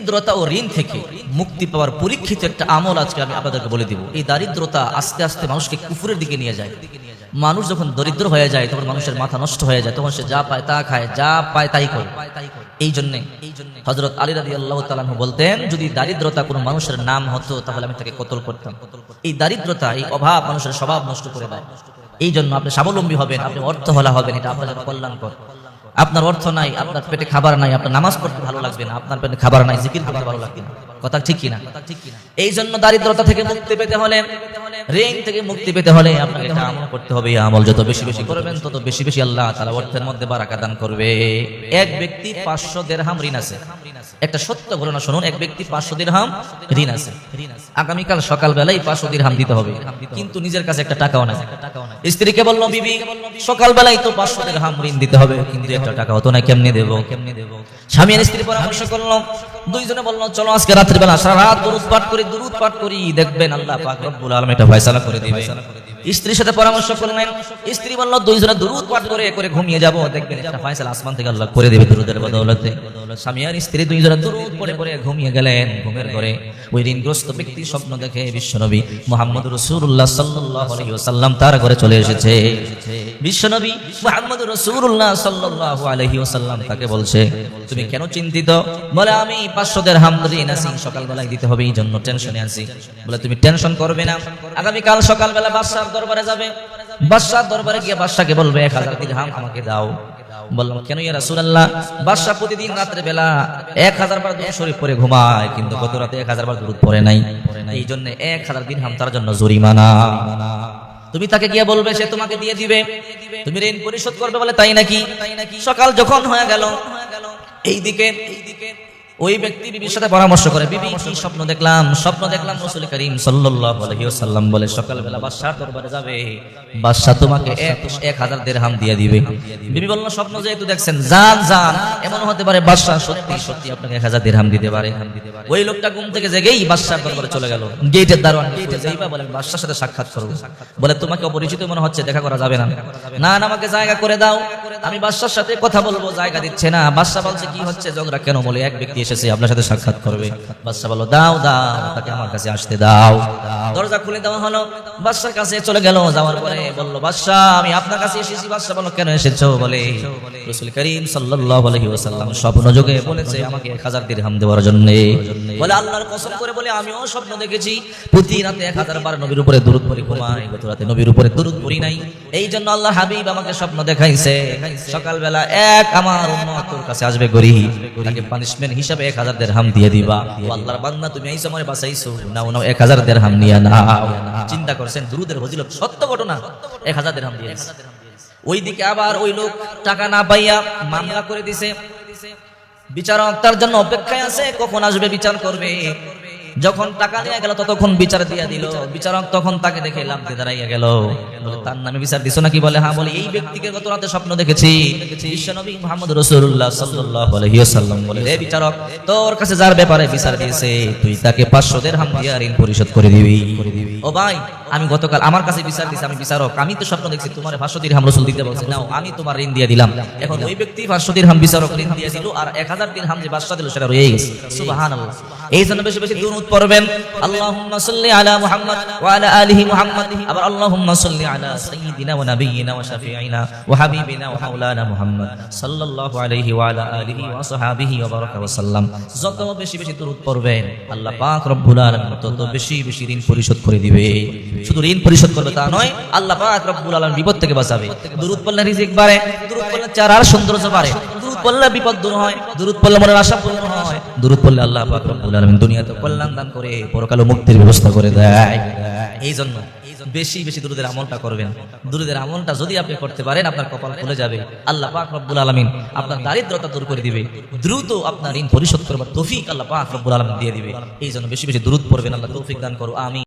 দারিদ্রতা ও ঋণ থেকে মুক্তি পাওয়ার পরীক্ষিত একটা আমল আজকে আমি আপনাদেরকে বলে দিব। এই দারিদ্রতা আস্তে আস্তে মানুষকে কুফুরের দিকে নিয়ে যায়। মানুষ যখন দরিদ্র হয়ে যায়, তখন মানুষের মাথা নষ্ট হয়ে যায়, তখন সে যা পায় তা খায়, যা পায় তাই করে। এই জন্য হজরত আলী রাজি আল্লাহ তালাহু বলতেন, যদি দারিদ্রতা কোনো মানুষের নাম হতো, তাহলে আমি তাকে কতল করতাম। এই দারিদ্রতা, এই অভাব মানুষের স্বভাব নষ্ট করে দেয়। এই জন্য আপনি স্বাবলম্বী হবেন, আপনি অর্থ হলা হবেন, এটা আপনার জন্য কল্যাণকর। আপনার অর্থ নাই, আপনার পেটে খাবার নাই, আপনার নামাজ পড়তে ভালো লাগবে না, আপনার পেটে খাবার নাই, জিকির করতে ভালো লাগবে না। কথা ঠিক কিনা? এই জন্য দারিদ্রতা থেকে মুক্তি পেতে হলে, ঋণ থেকে মুক্তি পেতে হলে আপনাকে আমল করতে হবে। আমল যত বেশি বেশি করবেন, তত বেশি বেশি আল্লাহ তাআলা অর্থের মধ্যে বারাকা দান করবে। এক ব্যক্তি পাঁচশো দেড়হাম ঋণ আছে। একটা সত্য ঘটনা শুনুন, এক ব্যক্তি পাঁচশো দিরহাম ঋণ আছে। আগামীকাল সকালবেলায় পাঁচশো দিরহাম দিতে হবে। কিন্তু নিজের কাছে একটা টাকাও নাই। স্ত্রীকে বলল, বিবি, সকালবেলায় তো পাঁচশো দিরহাম ঋণ দিতে হবে। কিন্তু একটা টাকা হতো না কেমনে দেবো কেমনে দেবো? স্বামী আর স্ত্রী পরামর্শ করল দুইজনে বলল চলো আজকে রাত্রি বেলা সারা রাত দুরুদ পাঠ করি, দুরুদ পাঠ করি। দেখবেন আল্লাহ পাক রব্বুল আলামিন এটা ফয়সালা করে দিবে স্ত্রীর সাথে পরামর্শ করলেন। স্ত্রী বলল, দুইজনে দুরুদ পাঠ করে করে ঘুমিয়ে যাব। দেখবেন একটা ফয়সালা আসমান থেকে আল্লাহ করে দেবে দুরুদের বদৌলতে। স্বামী আর স্ত্রী দুইজনে দুরুদ পড়ে পড়ে ঘুমিয়ে গেলেন ঘুমের ঘরে। ওই ঋণগ্রস্ত ব্যক্তি স্বপ্ন দেখে বিশ্বনবী মোহাম্মদ রসুল্লাহ ওয়াসাল্লাম তার ঘরে চলে এসেছে। বিশ্বনবী মোহাম্মদ রসুল্লাহ সাল্লাল্লাহু আলাইহি ওয়াসাল্লাম তাকে বলছে, তুমি কেন চিন্তিত? বলে, আমি পাঁচশো দের হাম ঋণ সকালবেলায় দিতে হবে, এই জন্য টেনশনে আছি। বলে, তুমি টেনশন করবে না। আগামীকাল সকালবেলা বাদশার দরবারে যাবে। বাদশার দরবারে গিয়ে বাদশাকে বলবে, এক হাজার দিরহাম আমাকে দাও। বললাম, কেন ইয়া রাসূলুল্লাহ? বাদশা প্রতিদিন রাত্রে বেলা এক হাজার বার দুরূদ শরীফ পড়ে ঘুমায়, কিন্তু গত রাতে এক হাজার বার দুরূদ পড়ে নাই। এই জন্য এক হাজার দিরহাম তার জন্য জরিমানা। তুমি তাকে গিয়ে বলবে, সে তোমাকে দিয়ে দিবে। তুমি ঋণ পরিশোধ করবে বলে তাই নাকি? সকাল যখন হয়ে গেল, এইদিকে ওই ব্যক্তি বিবির সাথে পরামর্শ করে, বিবি, কি স্বপ্ন দেখলাম? স্বপ্ন দেখলাম রাসূল করিম সাল্লাল্লাহু আলাইহি ওয়াসাল্লাম বলে, সকালবেলা বাদশার দরবারে যাবে। বাদশা তোমাকে এক এক হাজার দিরহাম দিয়ে দিবে। বিবি বলল, স্বপ্ন যেহেতু দেখছেন, যান যান এমন হতে পারে বাদশা সত্যি সত্যি আপনাকে এক হাজার দিরহাম দিতে পারে। ওই লোকটা ঘুম থেকে জেগেই বাদশার দরবারে চলে গেল। গেটের দারোয়ান গেটে যাইবা বলে আমি বাদশার সাথে সাক্ষাৎ করব বলে, তোমাকে অপরিচিত মনে হচ্ছে, দেখা করা যাবে না। না আমাকে জায়গা করে দাও। আমি বাদশার সাথে কথা বলব, জায়গা দিচ্ছে না। বাদশা বলছে, কি হচ্ছে ঝগড়া কেন বলে? এক ব্যক্তি এসেছে, আপনার সাথে সাক্ষাৎ করবে। বাদশা বলো দাও দাও তাকে আমার কাছে আসতে দাও। দরজা খুলে দেওয়া হলো। বাদশার কাছে চলে গেল, যাওয়ার পরে বলল, বাদশাহ, আমি আপনার কাছে এসেছি। বাদশা বলো কেন এসেছ? বলে করিম সাল্লাল্লাহু আলাইহি ওয়াসাল্লাম স্বপ্ন বলেছে আমাকে 1000 দিরহাম দেওয়ার জন্য। বলে, আল্লাহর কসম করে বলে, আমিও স্বপ্ন দেখেছি। প্রতি রাতে 1000 বার নবীর উপরে দরুদ পড়ি, ঘুমাই। গত রাতে নবীর উপরে দরুদ পড়ি নাই। এই জন্য আল্লাহ হাবিব আমাকে স্বপ্ন দেখাইছে, সকালবেলা এক আমার উম্মত তোর কাছে আসবে গরিব, তাকে পানিশমেন্ট হিসাবে 1000 দিরহাম দিয়ে দিবা। আল্লাহর বান্দা, তুমি এই সময় বাঁচাইছো। নাও নাও 1000 দিরহাম নিয়া নাও। চিন্তা করছেন, দুরুদের ফজিলত সত্য ঘটনা? এক 1000 দিরহাম দিয়েছে ওইদিকে আবার ওই লোক টাকা না পাইয়া মামলা করে দিছে। বিচারক তার জন্য অপেক্ষায় আছে, কখন আসবে, বিচার করবে? যখন টাকা নিয়ে গেল ততক্ষণ বিচার দিয়া দিল। বিচারক তখন তাকে দেখে লাভতে দাঁড়াইয়া গেল। বলে তার নামে বিচার দিছো নাকি? বলে হ্যাঁ বলে এই ব্যক্তিকে গত রাতে স্বপ্ন দেখেছি। বিশ্বনবী মুহাম্মদ রসুল্লাহ সাল্লাল্লাহু আলাইহি ওয়াসাল্লাম বলে রে বিচারক তোর কাছে যার ব্যাপারে বিচার দিয়েছে তুই তাকে 500 দিরহাম দিয়া ঋণ পরিশোধ করে দিবি। ও ভাই আমি গতকাল আমার কাছে বিচার দিছি, আমি বিচারক। আমি তো স্বপ্ন দেখছি, তোমার 500 দিরহাম রাসূল দিতে বলছে। নাও, আমি তোমার ঋণ দিয়ে দিলাম। এখন ওই ব্যক্তি 500 দিরহাম বিচারক ঋণ দিয়ে দিল, আর 1000 দিরহাম যে বাদশা দিল, সেটা রয়ে গেছে। সুবহানাল্লাহ। এই জন্য বেশি বেশি দুরূদ পড়বেন। আল্লাহুম্মা সাল্লি আলা ওয়া আলা আলিহি আবার আল্লাহুম্মা সাল্লি আলা সাইয়্যিদিনা ওয়া ওয়া শাফিঈনা ওয়া হাবিবিনা ওয়া মাওলানা সাল্লাল্লাহু আলাইহি ওয়া আলা আলিহি ওয়া সাহাবিহি ওয়া বারাকা ওয়া সাল্লাম। যত বেশি বেশি দুরূদ পড়বেন, আল্লাহ পাক রব্বুল আলামিন তত বেশি বেশি ঋণ পরিশোধ করে দিবে। শুধু ঋণ পরিশোধ করবে তা নয়, আল্লাহ রব্বুল আলামিন বিপদ থেকে বাঁচাবে। দুরূদ পড়লে রিজিক বাড়ে, দুরূদ পড়লে চারার সৌন্দর্য বাড়ে, দুরূদ পড়লে বিপদ দূর হয়, দুরূদ পড়লে মনের আশা পূর্ণ হয়, দুরূদ পড়লে আল্লাহ পাক রব্বুল আলামিন দুনিয়াতে কল্যাণ দান করে, পরকালে মুক্তির ব্যবস্থা করে দেয়। এই জন্য বেশি বেশি দুরুদের আমলটা করবেন। দুরুদের আমলটা যদি আপনি করতে পারেন, আপনার কপাল খুলে যাবে। আল্লাহ পাক রব্বুল আলামিন আপনার দারিদ্রতা দূর করে দিবে। দ্রুত আপনার ঋণ পরিশোধ করবার তৌফিক আল্লাহ পাক রব্বুল আলামিন দিয়ে দিবে। এই জন্য বেশি বেশি দুরুদ পড়বেন, আল্লাহ তৌফিক দান করো আমি